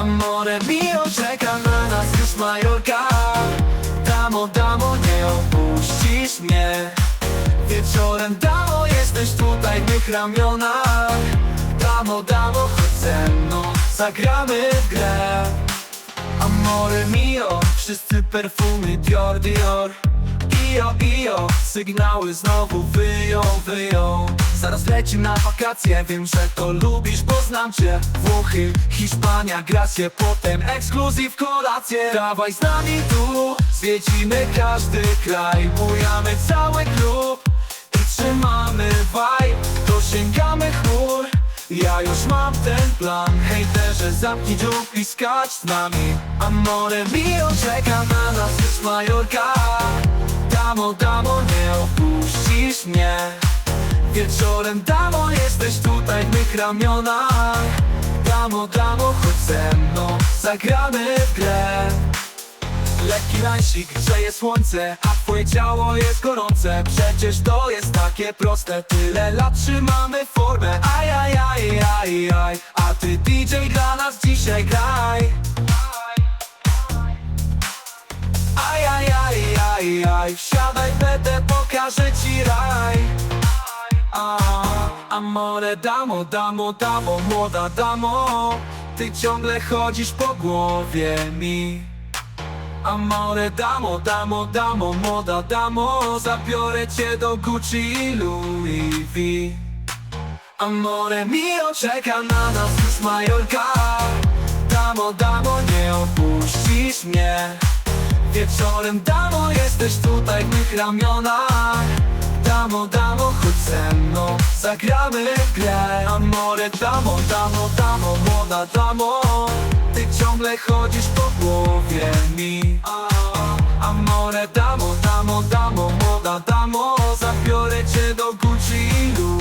Amore mio czeka na nas już Majorka. Damo, damo, nie opuścisz mnie. Wieczorem damo, jesteś tutaj w mych ramionach Damo, damo, chodź ze mną, zagramy w grę. Amore mio, wszyscy perfumy Dior, Dior. Io, io, sygnały znowu wyją, wyją Zaraz lecim na wakacje, wiem, że to lubisz, bo znam cię. Włochy, Hiszpania, Gracie, potem ekskluzyw, kolacje Dawaj z nami tu, zwiedzimy każdy kraj. Bujamy cały klub i trzymamy vibe. Dosięgamy chmur, ja już mam ten plan. Hejterze, zamknij dziób i skacz z nami. Amore mio, czeka na nas już Majorka. Damo, damo, nie opuścisz mnie Wieczorem, damo, jesteś tutaj w mych ramionach Damo, damo, chodź ze mną, zagramy w grę. Lekki lańsik, grzeje słońce, a twoje ciało jest gorące. Przecież to jest takie proste, tyle lat trzymamy formę. Aj, aj, aj, aj, aj, a ty DJ dla nas dzisiaj graj. Aj, aj, aj, aj, aj, wsiadaj będę, pokażę ci raj Amore damo, damo, damo, młoda damo. Ty ciągle chodzisz po głowie mi. Amore damo, damo, damo, młoda damo. Zabiorę cię do Gucci i Louis V. Amore mio, czeka na nas już Majorka. Damo, damo, nie opuścisz mnie. Wieczorem damo, jesteś tutaj w mych ramionach. Damo, damo, chodź ze mną, zagramy w Amore damo, damo, damo, młoda damo. Ty ciągle chodzisz po głowie mi. Amore damo, damo, damo, młoda damo. Zabiorę cię do Gucci i Louis